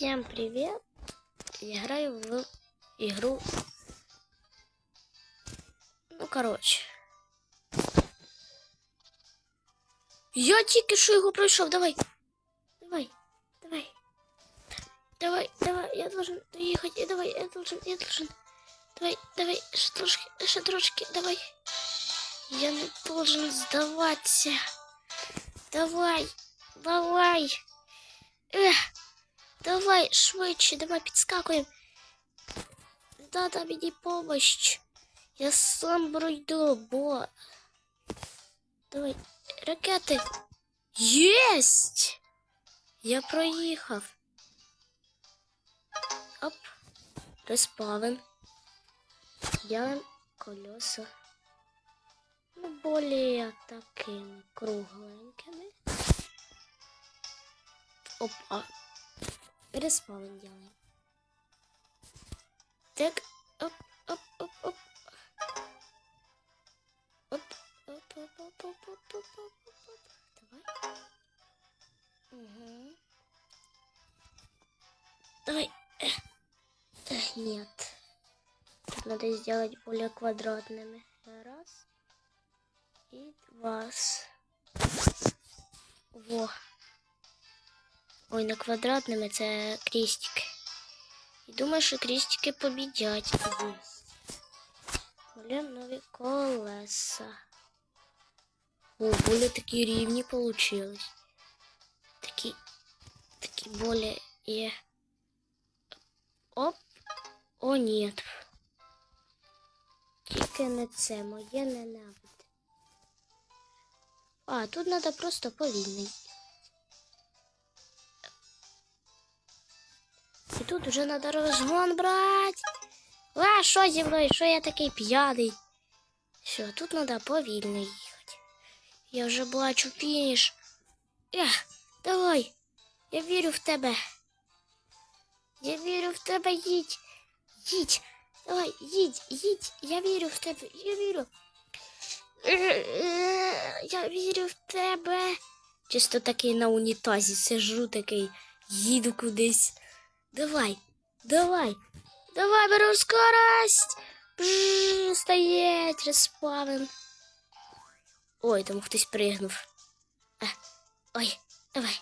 Всем привет! Я играю в игру. Ну, короче. Я тільки що його пройшов. Давай. Давай. Давай. Давай, давай, я должен доїхати. Давай, я должен, я должен. Давай, давай, ще трошки, давай. Я должен здаватися. Давай, давай. Ех, давай, швидше, давай підскакуємо. Надо мені помощь. Я сам пройду, бо. Давай, ракети. Єсть! Я проїхав. Оп. Респавен. Делаем колеса. Ну, более такими кругленькими. Опа. Респаун делаем. Так, оп, оп, оп, оп. Оп, оп, оп, оп, оп, оп, оп, оп, оп. Давай. Угу. Давай. Нет. Тут надо сделать более квадратными. Раз. И два. Во. Ой, не квадратними це крестики. І думаю, що крестики побідять. Болем нові колеса. О, более такі рівні получились. Такі, такі более є. Оп. О, нет. Тільки не це, моє ненавиде. А, тут треба просто повільний. І тут вже треба розгон брати. А, що зі мною? Що я такий п'яний? Все, тут треба повільно їхати. Я вже бачу фініш. Ех, давай. Я вірю в тебе. Я вірю в тебе, їдь. Їдь. Давай, їдь, їдь. Я вірю в тебе. Я вірю. Е, Я вірю в тебе. Чисто такий на унітазі сижу такий, їду кудись. Давай, давай, давай, беру скорость. Бжж, стоять, респавен. Ой, там хтось пригнув. А, ой, давай.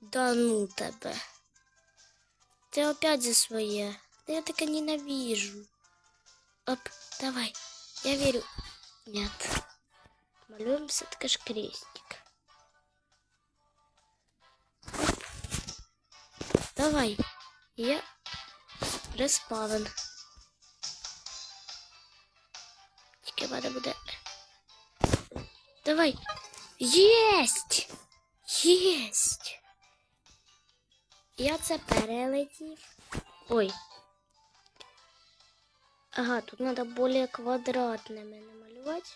Да ну тебе. Ты опять за своє. Да я таке ненавижу. Оп, давай. Я верю. Нет. Малюем все-таки ж крестик. Давай. Я респавен. Тільки треба буде. Давай. Єсть! Єсть! Я це перелетів. Ой. Ага, тут надо более квадратными намалювати.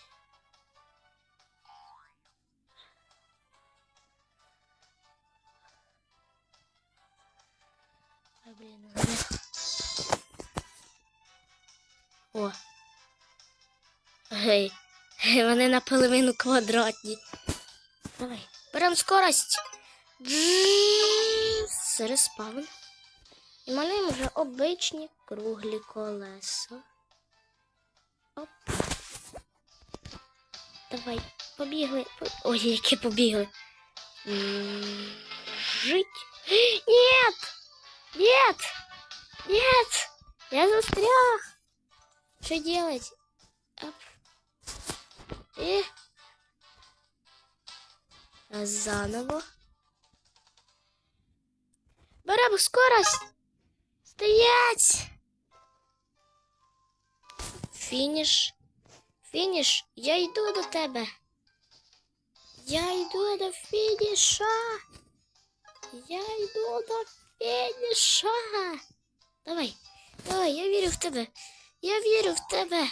Блін. О. Гей. Вони наполовину квадратні. Давай. Берем скорость. Джз, Респаун. І малюємо вже обичні круглі колеса. Оп. Давай, побігли. Ой, які побігли. Жить. Нет! Нет! Нет! Я застряг! Что делать? Оп. И... А Заново. Беремо скорость. Стоять! Фініш. Фініш. Я йду до тебе. Я йду до фініша. Я йду до фініша. Давай, давай, я вірю в тебе. Я вірю в тебе.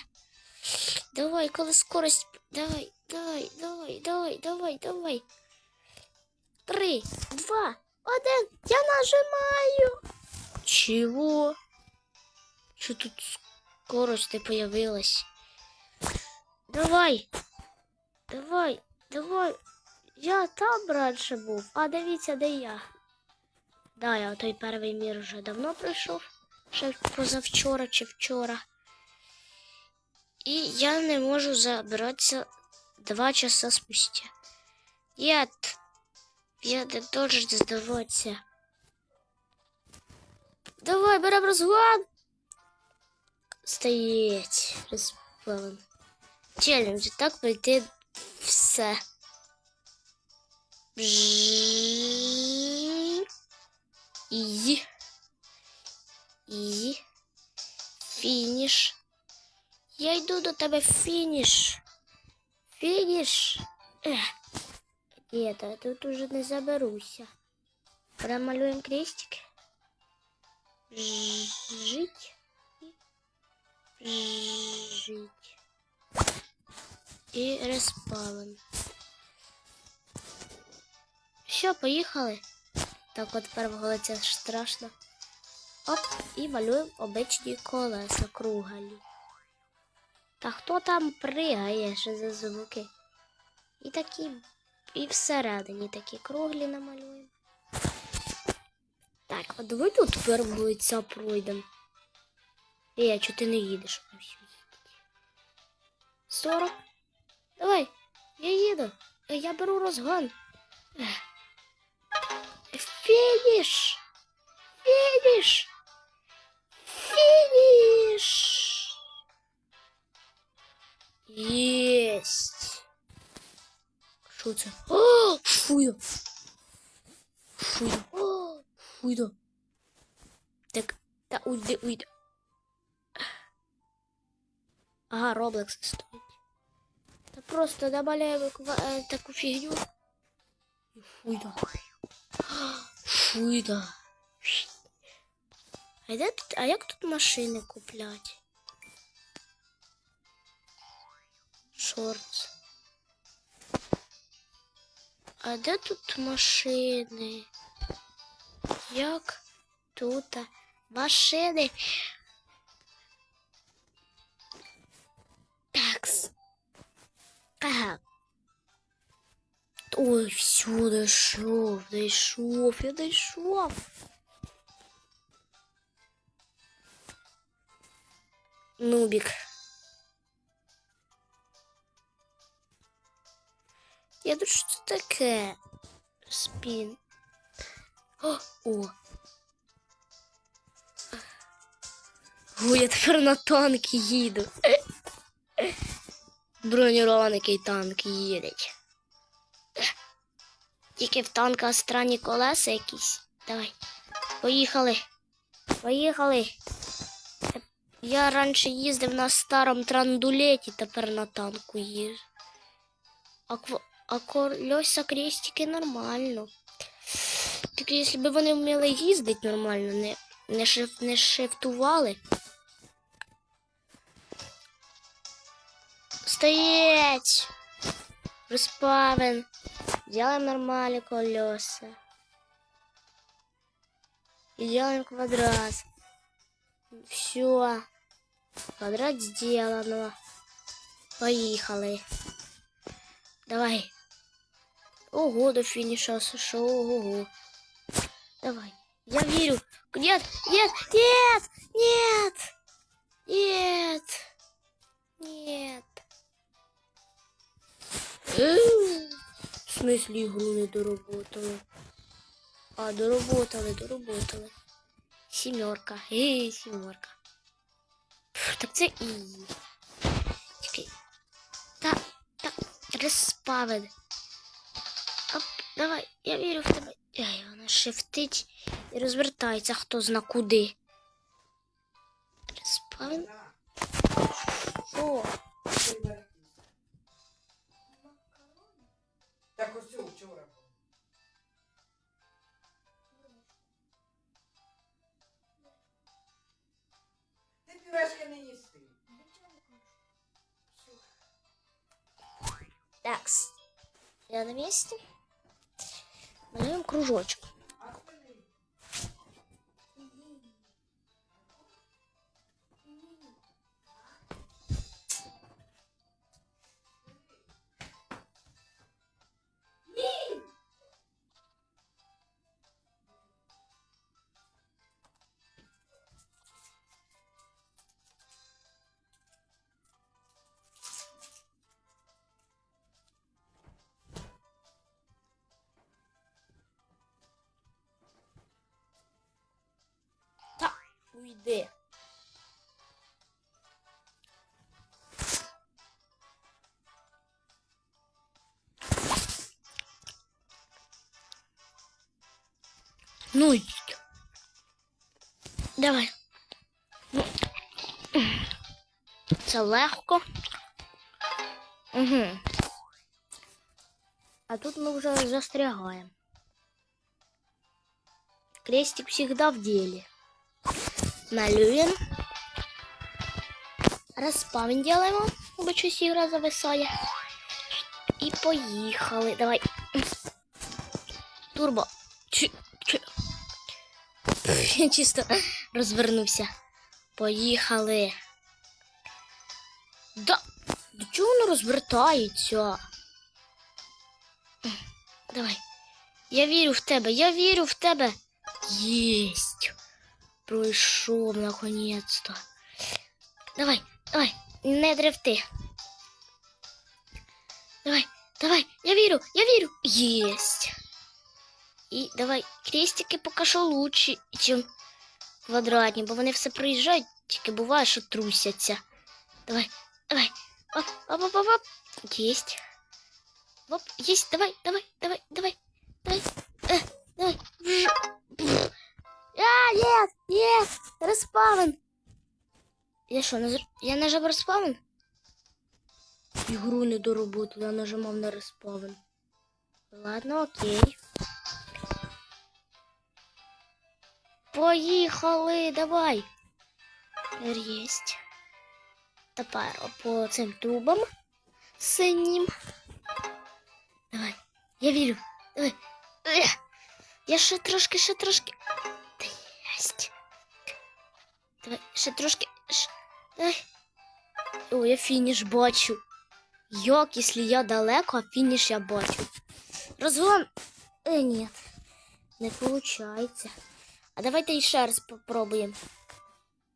Давай, коли скорость. Давай, давай, давай, давай, давай, давай. Три, два, один. Я нажимаю. Чего? Что тут скорость не появилась? Давай. Давай, давай. Я там раніше був. А дивіться, де я. Да, я той перший мір вже давно пройшов, ще позавчора чи вчора. І я не можу забратися два часа спустя. Нет, я не должен здаватися. Давай, берем розгон. Стоять, розпалим. Челлендж, так пройти все. Бжжж. І. І. Фініш. Я йду до тебе фініш. Фініш. Та тут уже не заберуся. Промалюємо крестик. Жить. Жить. І розпалим. Все, поїхали. Так от першого лиця страшно. Оп, і малюємо обичні колеса кругалі. Та хто там пригає, що за звуки? І такі, і всередині такі круглі намалюємо. Так, а давай тут першого лиця пройдемо. Е, чого ти не їдеш? 40. Давай, я їду. Я беру розгон. Ех. Фініш! Фініш! Фініш! Єсть! Що це? О, фуя! Фуя! О, фуя! Так, та уйди, уйди. Ага, Roblox стоїть. Та просто добавляємо ква- е, таку фігню. І Фуйда. А, тут, а як тут машини куплять? Шорт. А де тут машини? Як тут машини? Такс. Ага. Ой, все, дійшов, дійшов, я дійшов. Нубик. Я тут що це таке? Спін. О, о. О, я тепер на танк їду. Бронірований танк їдеть. Тільки в танка странні колеса якісь. Давай. Поїхали. Поїхали. Я раніше їздив на старому трандулеті, тепер на танку їжджу. А, а колеса крестики нормально. Тільки якщо б вони вміли їздити нормально, не, не, шиф, не шифтували. Стоять! Респавен. Делаем нормальные колеса. И делаем квадрат. Все. Квадрат сделано. Поехали. Давай. Ого, до финиша сошел. Ого. Давай. Я верю. Нет, нет, нет, нет, нет, нет. В смислі ігру не доработали. А, доработали, доработали. Сімерка. Ей, сімерка. Так це і. Чекай. Та, та, розпавен. Оп, давай, я вірю в тебе. Ей, вона шифтить і розвертається, хто зна куди. Розпавен. О, Так цього вчора. Ти пюрешки не їсти. такс. Я на месте. Малюем кружочек. Уйди. Ну, давай. Ну, Це легко. Угу. А тут мы уже застрягаем. Крестик всегда в деле. Малюем. Розпавін делаємо, бо щось ігра зависає. І поїхали. Давай. Турбо. Чи, чи. Я чисто розвернувся. Поїхали. Да. До чого воно розвертається? Давай. Я вірю в тебе, я вірю в тебе. Єсть. Пройшов наконец-то. Давай, давай, не дрифти. Давай, давай, я вірю, я вірю. Єсть. І давай, крестики поки що лучші, ніж квадратні, бо вони все приїжджають, тільки буває, що трусяться. Давай, давай. Оп, оп, оп, оп, оп. Есть. Оп, есть. Давай, давай, давай, давай, давай. Э, давай. Вж. А, нет, нет, розпавен. Я що, наж... я нажав розпавен? Ігру не дороботу, я нажимав на розпавен. Ладно, окей. Поїхали, давай. Єсть. Тепер по цим трубам синім. Давай, я вірю. Давай. Я ще трошки, ще трошки. Давай, ще трошки. Ще. О, я фініш бачу. Як, якщо я далеко, а фініш я бачу. Розгон. Е, ні. Не виходить. А давайте ще раз попробуємо.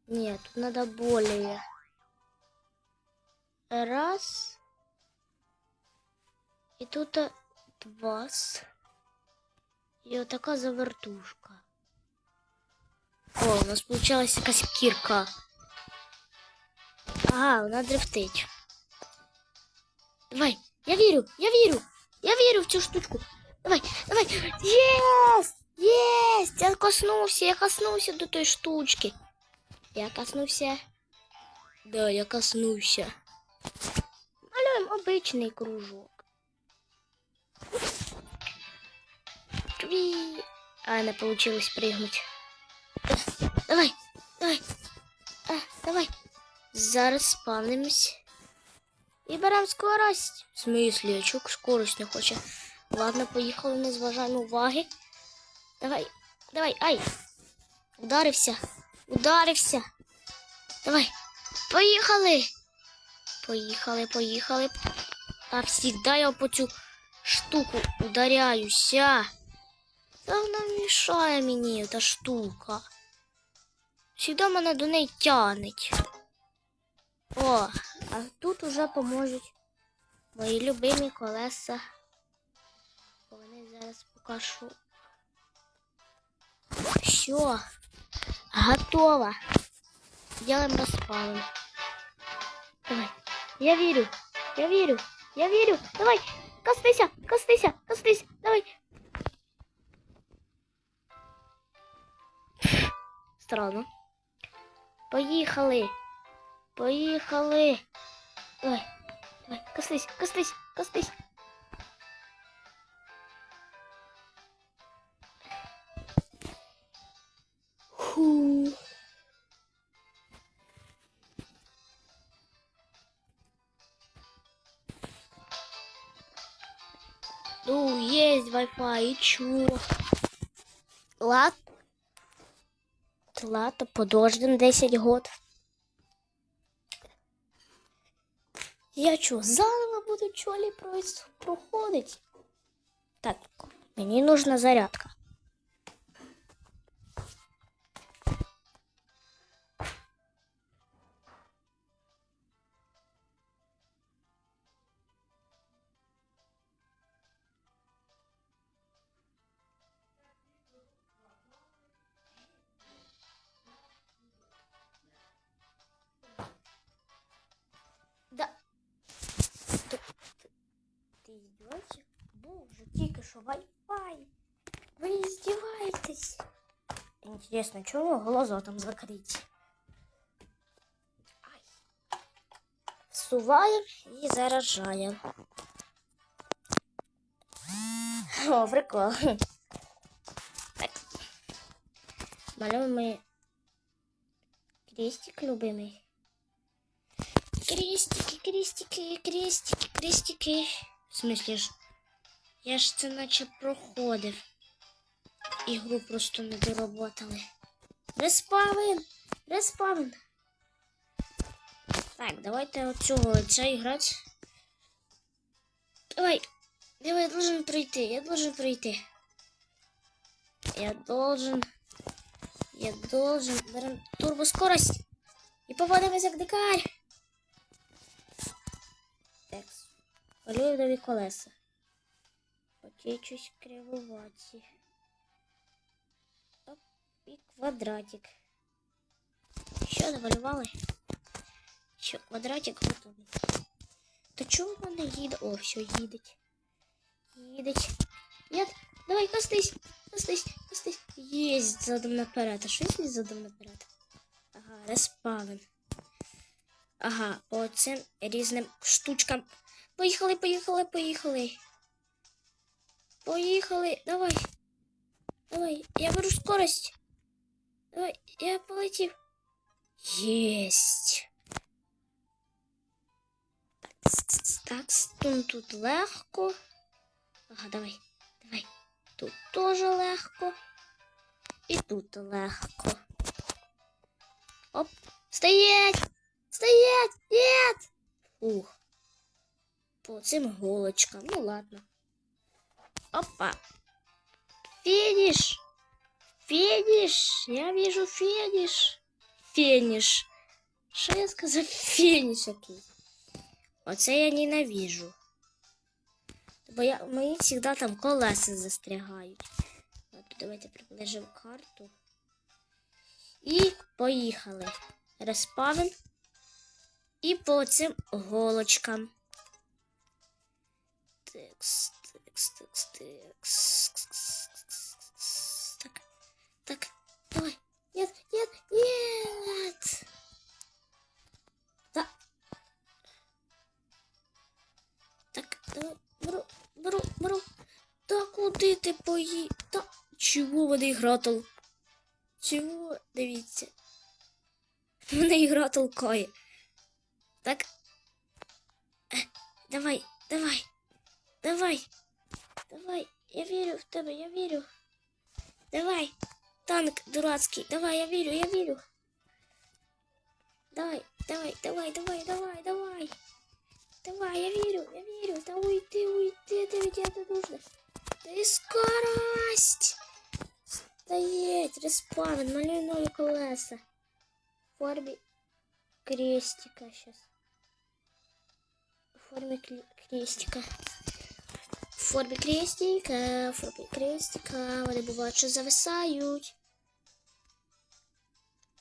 Ні, тут треба более. Раз. І тут два. І отака завертушка. О, у нас получилась якась кірка. Ага, вона дрифтить. Давай, я вірю, я вірю, я вірю в цю штучку. Давай, давай. Єс! Єс! Я коснувся, я коснувся до тої штучки. Я коснувся. Да, я коснувся. Малюємо обичний кружок. А, не получилось пригнуть. Давай, давай. А, давай. Зараз спавнимось. І беремо скорость. В смислі, чук скорость не хоче. Ладно, поїхали, не зважаємо уваги. Давай, давай, ай. Ударився. Ударився. Давай. Поїхали. Поїхали, поїхали. А всегда я по цю штуку ударяюся. Та вона мішає мені та штука. Всегда мене до неї тянеть. О, а тут уже поможуть мої любимі колеса. Вони зараз покажу. Все, готово. Делаем распалом. Давай. Я верю. Я верю. Я верю. Давай. Коснися, коснися, коснись. Давай. Странно. Поїхали. Поїхали. Давай. Давай. Коснись, коснись, коснись. Фу. Ну, есть Wi-Fi, и чё? Ладно. Ладно, подождем 10 год. Я чё, заново буду чоли проходить? Так, мне нужна зарядка. що Wi-Fi? Ви издеваетесь? Интересно, чего у него глаза там закрыты? Ай. Всуваємо і заражаємо. О, прикол. Так. Малюємо ми крестик любимий. Крестики, крестики, крестики, крестики. В смысле ж? Я ж це наче проходив. Ігру просто не доработали. Респавен! Респавен! Так, давайте от цього лиця грати. Давай, давай, я должен пройти, я должен пройти. Я должен. Я должен. Берем турбоскорость. І поводимось як дикарь. Так. Полюю нові колеса. Потічусь кривуваті. Оп, і квадратик. Що намалювали? Що, квадратик готовий. Та чого в їде? О, все, їдеть. Їдеть. Нет, давай, кастись, кастись, кастись. Єсть задом наперед. А що є задом наперед? Ага, респавен. Ага, по цим різним штучкам. Поїхали, поїхали, поїхали. Поїхали. Давай. Давай, я беру скорость. Давай, я полетів. Єсть. Так, тут, тут легко. Ага, давай, давай. Тут теж легко. І тут легко. Оп. Стоять! Стоять! Нет! Ух. По цим голочкам. Ну ладно. Опа. Финиш. Финиш. Я вижу финиш. Фініш. Що я сказав? Фініш який. Оце я ненавижу. Бо я, мені завжди там колеса застрягають. От, давайте приближимо карту. І поїхали. Респавен. І по цим голочкам. Текс, текс, текс. Так, так, давай. Нет, нет, нет. Да. Так, давай, беру, беру, беру. Та куди ти пої? Та чого вони гра тол? Чого? Дивіться. Мене ігра толкає. Так. Е, Давай, давай, давай, давай. Я вірю в тебе, я вірю. Давай, танк дурацький. Давай, я вірю, я вірю. Давай, давай, давай, давай, давай, давай. Давай, я вірю, я вірю. Та уйти, уйти, ти від не нужно. Та скорость. Стоять, респавн, малюй нові колеса. В формі крестика сейчас. В форме кле- крестика. Формі крестика, в формі крестика. Вони бувають, що зависають.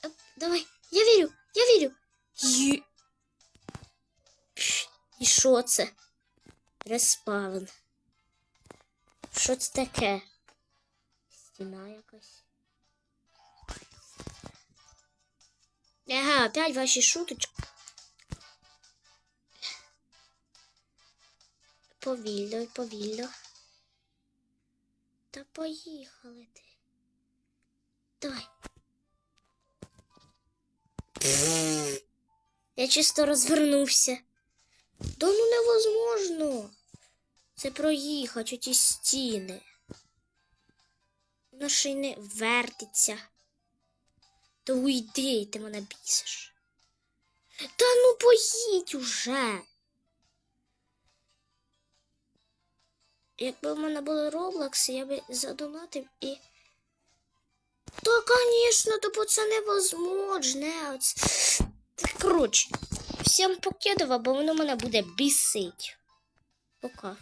Оп, давай, я вірю, я вірю. Є... І що це? Респавн. Що це таке? Стіна якась. Ага, опять ваші шуточки. Повільно, повільно. Та поїхали ти. Давай. Я чисто розвернувся. Да ну невозможно. Це проїхати ті стіни. Воно ще й не вертиться. Та уйди, ти мене бісиш. Та ну поїдь уже. Якби в мене були Роблокси, я би задонатив і. Та, звісно, то це невозможне. Коротше, всім покидав, бо воно мене буде бісить. Пока.